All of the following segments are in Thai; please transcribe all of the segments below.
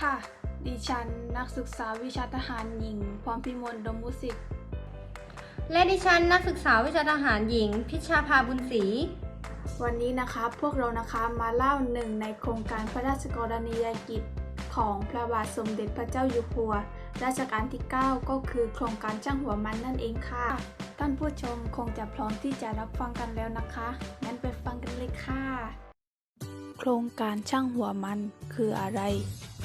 ค่ะ ดิฉันนักศึกษาวิชาทหารหญิง พรพิมลดมมุสิกและดิฉันนักศึกษาวิชาทหารหญิง พิชชาภาบุญศรีวันนี้นะคะพวกเรานะคะมาเล่าหนึ่งในโครงการพระราชกรณียกิจของพระบาทสมเด็จพระเจ้าอยู่หัว รัชกาลที่ 9 ก็คือโครงการช่างหัวมันนั่นเองค่ะ ท่านผู้ชมคงจะพร้อมที่จะรับฟังกันแล้วนะคะงั้นไปฟังกันเลยค่ะ โครงการช่างหัวมันคืออะไรค่ะ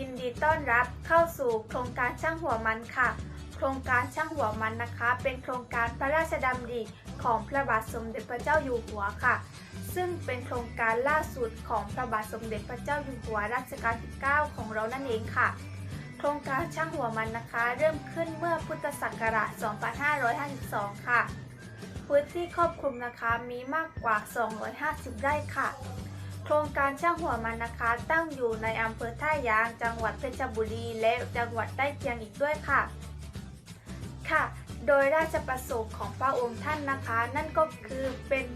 ยินดีต้อนรับเข้าสู่โครงการช่างหัวมันค่ะ โครงการช่างหัวมันนะคะ เป็นโครงการพระราชดำริของพระบาทสมเด็จพระเจ้าอยู่หัวค่ะ ซึ่งเป็นโครงการล่าสุดของพระบาทสมเด็จพระเจ้าอยู่หัวรัชกาลที่ 9 ของเรานั่นเองค่ะ โครงการช่างหัวมันนะคะ เริ่มขึ้นเมื่อพุทธศักราช 2552 ค่ะ พื้นที่ครอบคลุมนะคะมีมากกว่า 250 ไร่ค่ะ โครงการช่างหัวมันนะคะ ตั้งอยู่ในอำเภอท่ายาง จังหวัดเพชรบุรีและจังหวัดใกล้เคียงอีกด้วยค่ะ ค่ะ โดยราชประสงค์ของพระองค์ท่านนะคะ นั่นก็คือเป็น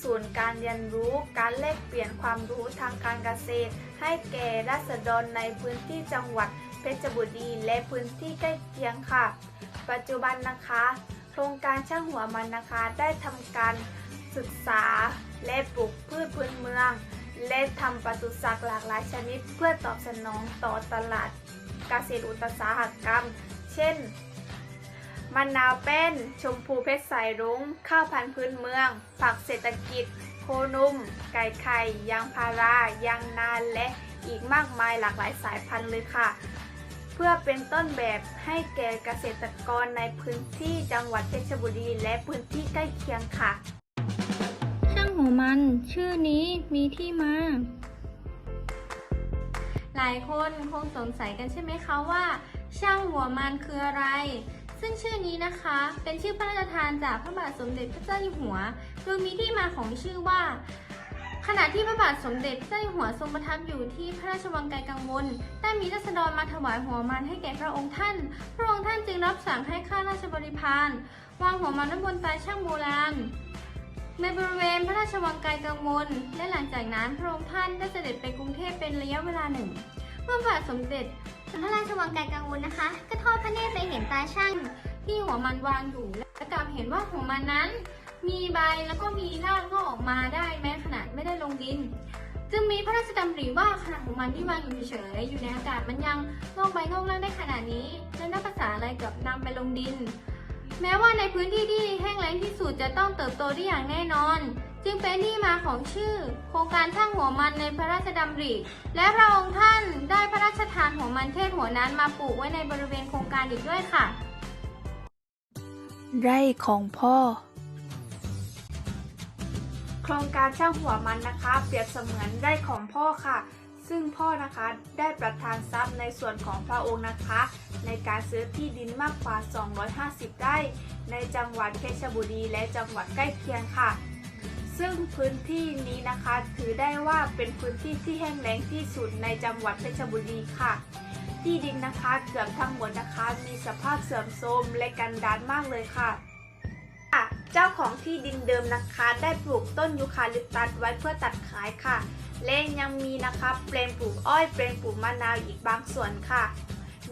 ศูนย์การเรียนรู้การแลกเปลี่ยนความรู้ทางการเกษตร ให้แก่ราษฎรในพื้นที่จังหวัดเพชรบุรีและพื้นที่ใกล้เคียงค่ะ ปัจจุบันนะคะ โครงการช่างหัวมันนะคะได้ทำการศึกษาและปลูกพืชพื้นเมือง และทำปศุสัตว์หลากหลายชนิดเพื่อตอบสนองต่อตลาดเกษตรอุตสาหกรรม เช่นมะนาวแป้น ชมพูเพชรสายรุง้ง ข้าวพันธุ์พื้นเมือง ผักเศรษฐกิจ โคนุ่ม ไก่ไข่ ยางพารา ยางนาและอีกมากมายหลากหลายสายพันธุ์เลยค่ะ เพื่อเป็นต้นแบบให้แก่เกษตรกรในพื้นที่จังหวัดเพชรบุรีและพื้นที่ใกล้เคียงค่ะ ช่างหัวมัน ชื่อนี้มีที่มา หลายคนคงสงสัยกันใช่ไหมคะว่า ช่างหัวมันคืออะไร ซึ่งชื่อนี้นะคะ เป็นชื่อพระราชทานจากพระบาทสมเด็จพระเจ้าอยู่หัว โดยมีที่มาของชื่อว่าขณะที่พระบาทสมเด็จพระเจ้าอยู่หัวทรงประทับอยู่ที่พระราชวังไกลกังวล ได้มีราษฎรมาถวายหัวมันให้แก่พระองค์ท่าน พระองค์ท่านจึงรับสั่งให้ข้าราชบริพารวางหัวมันไว้บนตาช่างโบราณ ในบริเวณพระราชวังไกลกังวล และหลังจากนั้นพระองค์ท่านได้เสด็จไปกรุงเทพเป็นระยะเวลาหนึ่ง เมื่อพระบาทสมเด็จพระราชวังไกลกังวลนะคะ ก็ทอดพระเนตรไปเห็นตาช่างที่หัวมันวางอยู่ และกลับเห็นว่าหัวมันนั้น มีใบแล้วก็มีรากงอกออกมาได้แม้ขนาดไม่ได้ลงดิน จึงมีพระราชดำริว่าขนาดของมันที่วางอยู่เฉยๆอยู่ในอากาศมันยังงอกใบงอกรากได้ขนาดนี้ แล้วนับภาษาอะไรกับนำไปลงดิน แม้ว่าในพื้นที่ที่แห้งแล้งที่สุดจะต้องเติบโตได้อย่างแน่นอน จึงเป็นที่มาของชื่อ โครงการช่างหัวมันในพระราชดำริ และพระองค์ท่านได้พระราชทานหัวมันเทศหัวนั้นมาปลูกไว้ในบริเวณโครงการอีกด้วยค่ะ ไร่ของพ่อ โครงการช่างหัวมันนะคะ เปรียบเสมือนไร่ของพ่อค่ะ ซึ่งพ่อนะคะได้ประทานทรัพย์ในส่วนของพระองค์นะคะ ในการซื้อที่ดินมากกว่า 250 ไร่ในจังหวัดเพชรบุรีและจังหวัดใกล้เคียงค่ะ ซึ่งพื้นที่นี้นะคะถือได้ว่าเป็นพื้นที่ที่แห้งแล้งที่สุดในจังหวัดเพชรบุรีค่ะ ที่ดินนะคะเกือบทั้งหมดนะคะ มีสภาพเสื่อมโทรมและกันดานมากเลยค่ะค่ะเจ้าของที่ดินเดิมนะคะ ได้ปลูกต้นยูคาลิปตัสไว้เพื่อตัดขายค่ะ และยังมีนะคะแปลงปลูกอ้อยแปลงปลูกมะนาวอีกบางส่วนค่ะ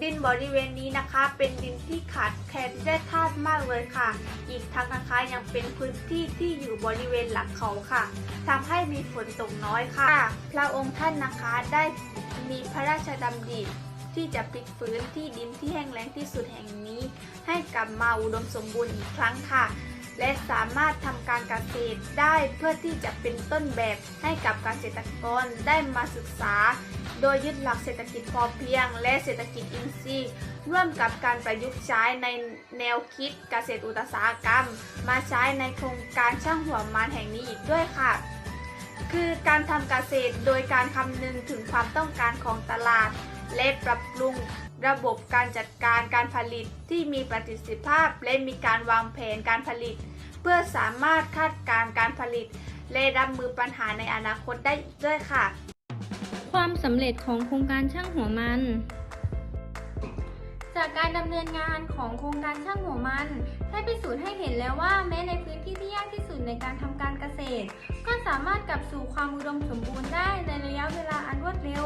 ดินบริเวณนี้นะคะ เป็นดินที่ขาดแคลนแร่ธาตุมากเลยค่ะ อีกทั้งนะคะยังเป็นพื้นที่ที่อยู่บริเวณหลังเขาค่ะทำให้มีฝนตกน้อยค่ะ พระองค์ท่านนะคะได้มีพระราชดำริที่จะพลิกฟื้นที่ดินที่แห้งแล้งที่สุดแห่งนี้ ให้กลับมาอุดมสมบูรณ์อีกครั้งค่ะ และสามารถทำการเกษตรได้เพื่อที่จะเป็นต้นแบบให้กับเกษตรกรได้มาศึกษา โดยยึดหลักเศรษฐกิจพอเพียง และเศรษฐกิจอินทรีย์ร่วมกับการประยุกต์ใช้ในแนวคิดเกษตรอุตสาหกรรม มาใช้ในโครงการช่างหัวมันแห่งนี้อีกด้วยค่ะ คือการทำเกษตรโดยการคำนึงถึงความต้องการของตลาด และปรับปรุงระบบการจัดการการผลิตที่มีประสิทธิภาพ และมีการวางแผนการผลิต เพื่อสามารถคาดการณ์การผลิต และรับมือปัญหาในอนาคตได้อีกด้วยค่ะ ความสำเร็จของโครงการช่างหัวมันจากการดำเนินงานของโครงการช่างหัวมัน ได้พิสูจน์ให้เห็นแล้วว่าแม้ในพื้นที่ที่ยากที่สุดในการทำการเกษตร ก็สามารถกลับสู่ความอุดมสมบูรณ์ได้ในระยะเวลาอันรวดเร็ว